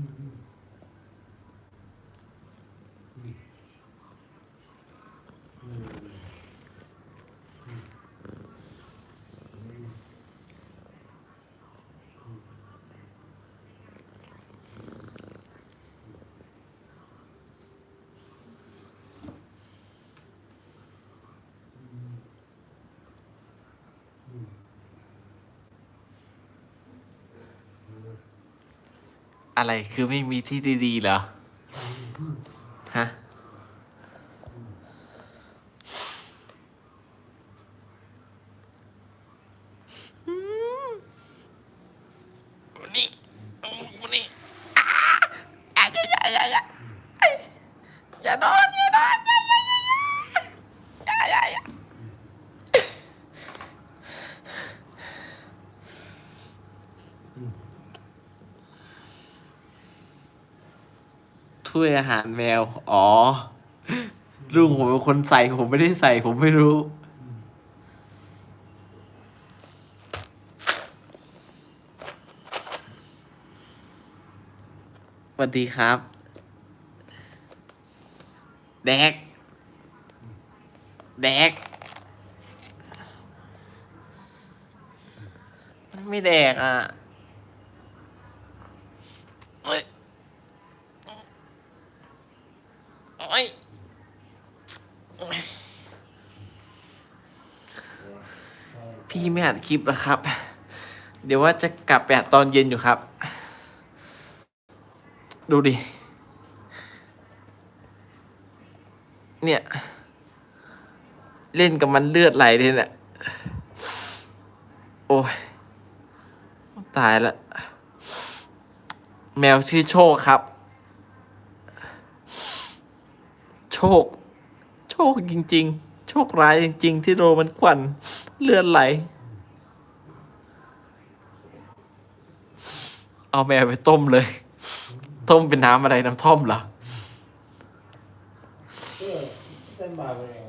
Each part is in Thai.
嗯嗯嗯嗯。 อะไรคือไม่มีที่ดีๆเหรอ ฮะ นี่นี่อะอย่าอย่าอย่าอย่าอย่านอนอย่านอนอย่าอย่าอย่าอย่าอย่าอย่า ถ้วยอาหารแมว อ๋อ ลุงผมเป็นคนใส่ผมไม่ได้ใส่ผมไม่รู้ สวัสดีครับ แดก แดก ไม่แดกอะเอ้ยโอ้ย พี่ไม่อัดคลิปแล้วครับ เดี๋ยวว่าจะกลับไปอัดตอนเย็นอยู่ครับ ดูดิ เนี่ย เล่นกับมันเลือดไหลเลยเนี่ย โอ้ย ตายละ แมวชื่อโชคครับ โชค คจริง ๆ โชคร้ายจริง ๆ ที่โดนมันขวันเลือดไหล เอาแมวไปต้มเลย ต้มเป็นน้ำอะไรน้ำท่อมเหรอ เออเส้นบาเป็นยั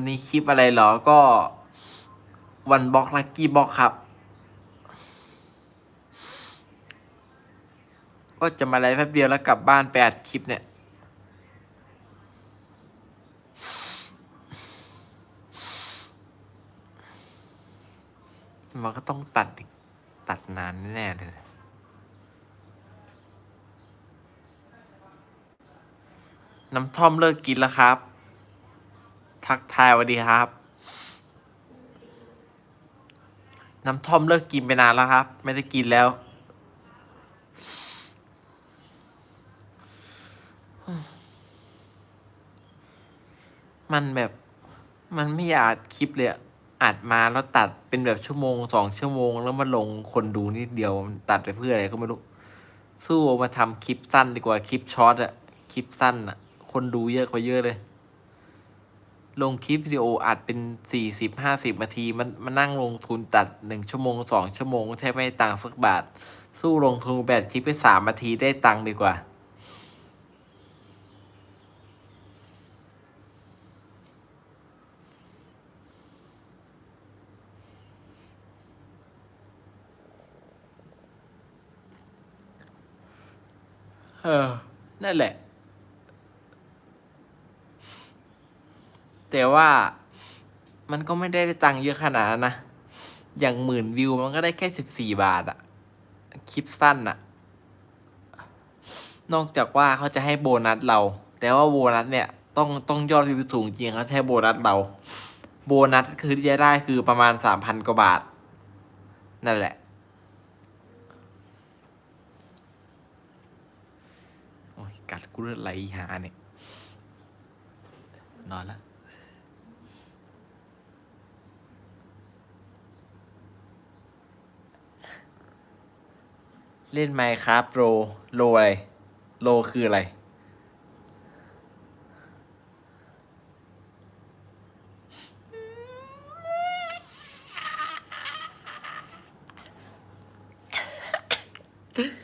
วันนี้คลิปอะไรเหรอก็วันบล็อกลักกี้บล็อกครับ ก็จะมาไลฟ์แป๊บเดียวแล้วกลับบ้านไปอัดคลิปเนี่ย มันก็ต้องตัดตัดนานแน่เลยน้ำท่อมเลิกกินแล้วครับ ทักทายสวัสดีครับ น้ำท่อมเลิกกินไปนานแล้วครับ ไม่ได้กินแล้ว มันแบบ มันไม่อยากอัดคลิปเลยอะอัดมาแล้วตัดเป็นแบบชั่วโมงสองชั่วโมง แล้วมาลงคนดูนิดเดียวมันตัดไปเพื่ออะไรก็ไม่รู้ สู้มาทำคลิปสั้นดีกว่าคลิปช็อตอะคลิปสั้นอะคนดูเยอะกว่าเยอะเลย ลงคลิปวิดีโออัดเป็นสี่สิบห้าสิบนาที มันมันนั่งลงทุนตัดหนึ่งชั่วโมงสองชั่วโมงแทบไม่ได้ตังสักบาท สู้ลงทุนแบบคลิปไปสามนาทีได้ตังค์ดีกว่า เออ นั่นแหละ แต่ว่ามันก็ไม่ได้ตังค์เยอะขนาดนั้นนะ อย่างหมื่นวิวมันก็ได้แค่สิบสี่บาทอะคลิปสั้นอะนอกจากว่าเขาจะให้โบนัสเรา แต่ว่าโบนัสเนี่ยต้องต้องยอดวิวสูงจริงเขาจะให้โบนัสเรา โบนัสคือที่จะได้คือประมาณสามพันกว่าบาท นั่นแหละ โอ้ยกัดกูเลือดไหลหาเนี่ย นอนแล้ว เล่นไมค์ครับโรโลอะไรโลคืออะไร ฮ โ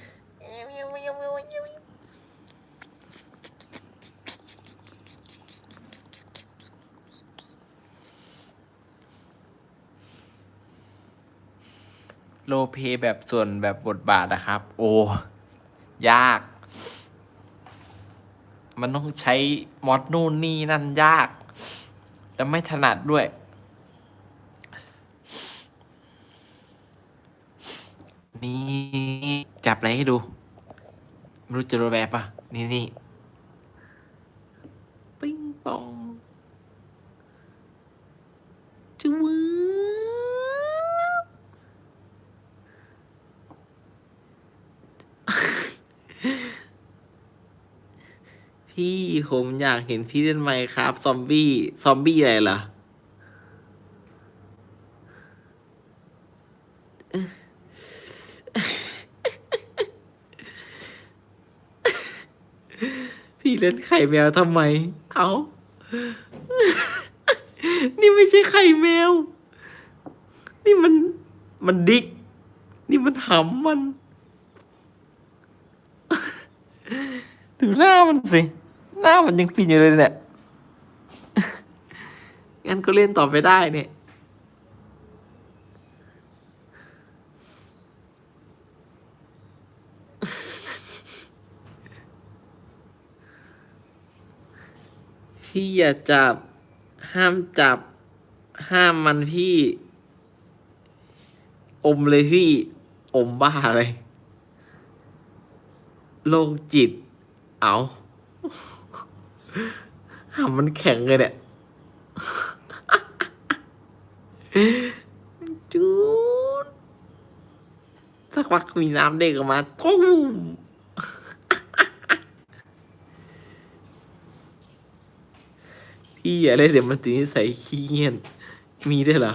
ลเพแบบส่วนแบบบทบาทนะครับ โอ้ยาก มันต้องใช้มอดนู่นนี่นั่นยาก แล้วไม่ถนัดด้วย นี่จับอะไรให้ดูไม่รู้จะรูแบบปะนี่นี่ ปิ้งปองจูวืบ พี่ผมอยากเห็นพี่เล่นไมค์ครับ ซอมบี้ ซอมบี้อะไรล่ะพี่เล่นไข่แมวทำไม เอา นี่ไม่ใช่ไข่แมว นี่มัน มันดิก นี่มันหำมัน ดูหน้ามันสิ หน้ามันยังฟินอยู่เลยเนี่ย งั้นก็เล่นต่อไปได้เนี่ยพี่อย่าจับ ห้ามจับ ห้ามมันพี่ อมเลยพี่ อมบ้าเลยโรคจิต เอา หำมันแข็งเลยเนี่ยจูดสักพักมีน้ำเด็กออกมาตุ้มพี่อย่าเล่นเดี๋ยวมันติดนิสัยขี้เงียนมีได้เหรอ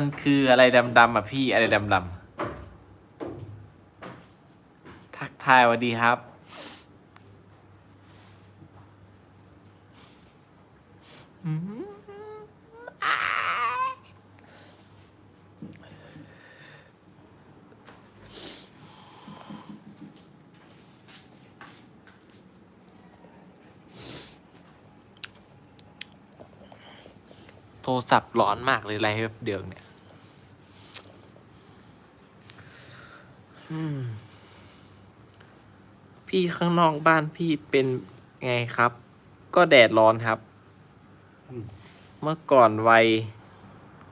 มันคืออะไรดำๆอะพี่อะไรดำๆทักทายสวัสดีครับ โทรศัพท์ร้อนมากเลยไรแบบเดียวเนี่ยอืม พี่ข้างนอกบ้านพี่เป็นไงครับ ก็แดดร้อนครับอืมเมื่อก่อนวัย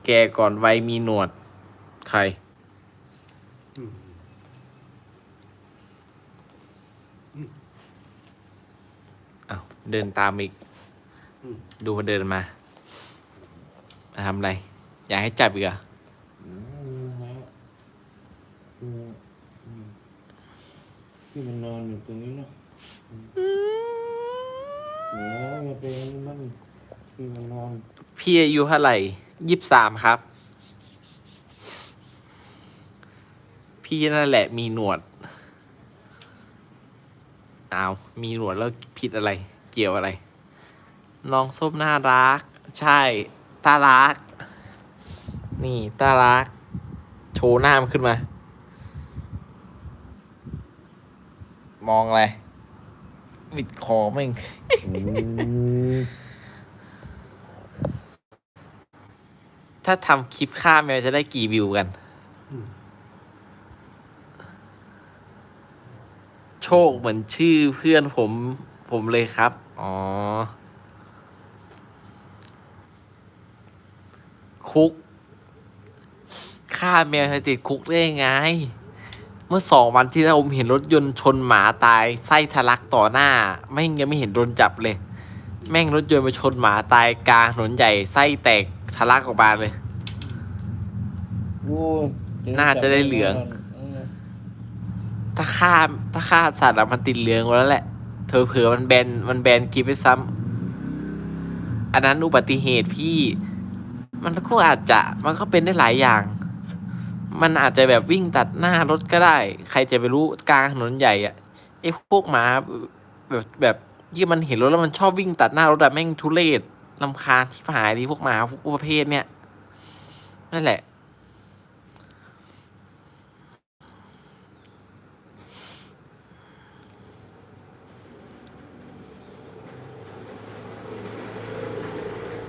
แกก่อนวัยมีหนวด ใครอืมอ้าว เดินตามอีกอืมดูมันเดินมา มาทำอะไร อยากให้จับอีกเหรอะ อืมฮะอืมอืม ที่มันนอนอยู่ตรงนี้เนาะโอ้ยอย่าเป็นอย่างนี้มันที่มันนอนพี่อายุเท่าไหร่ยี่สิบสามครับ พี่นั่นแหละมีหนวดอ้าวมีหนวดแล้วผิดอะไร เกี่ยวอะไร น้องส้มน่ารัก ใช่ตารัก นี่ตารัก โชว์หน้ามันขึ้นมา มองอะไร บิดคอแม่งอืมถ้าทำคลิปฆ่าแมวจะได้กี่วิวกัน โชคเหมือนชื่อเพื่อนผม ผมเลยครับ อ๋อ คุกฆ่าแมวจะติดคุกได้ยังไง เมื่อสองวันที่แล้วผมเห็นรถยนต์ชนหมาตายไส้ทะลักต่อหน้า แม่งยังไม่เห็นโดนจับเลย แม่งรถยนต์ไปชนหมาตายกลางถนนใหญ่ไส้แตกทะลักออกมาเลย โอ้ยน่าจะได้เหลือง ถ้าฆ่าถ้าฆ่าสัตว์อะมันติดเหลืองหมดแล้วแหละ เธอเผื่อมันแบนมันแบนกิฟไปซ้ำอันนั้นอุบัติเหตุพี่ มันก็อาจจะมันก็เป็นได้หลายอย่าง มันอาจจะแบบวิ่งตัดหน้ารถก็ได้ ใครจะไปรู้กลางถนนใหญ่อะไอ้พวกหมาแบบแบบที่มันเห็นรถแล้วมันชอบวิ่งตัดหน้ารถแบบแม่งทุเรศลำคาที่ผายดีพวกหมาพวกประเภทเนี้ยนั่นแหละ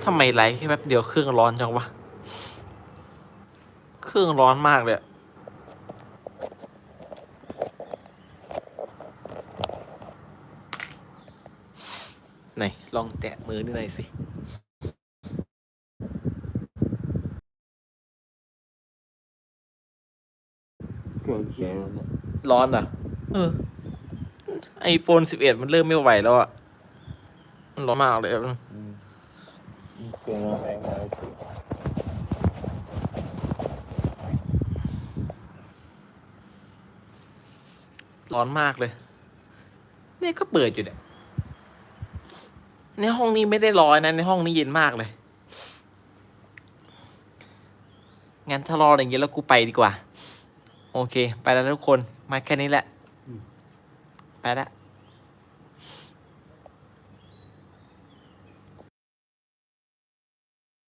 ทำไมไลฟ์แค่แป๊บเดียวเครื่องร้อนจังวะ เครื่องร้อนมากเลยอะไหน ลองแตะมือนี่หน่อยสิเกี่ยวเขียวแล้วเนี่ยร้อนเหรอะ เออ ไอโฟนสิบเอ็ดมันเริ่มไม่ไหวแล้วอะ มันร้อนมากเลยอะอืมเกี่ยวมาแรงมา ร้อนมากเลย เนี่ยก็เปิดอยู่เนี่ย ในห้องนี้ไม่ได้ร้อนนะ ในห้องนี้เย็นมากเลย งั้นถ้ารออย่างเงี้ยแล้วกูไปดีกว่า โอเค ไปแล้วทุกคน มาแค่นี้แหละ ไปแล้ว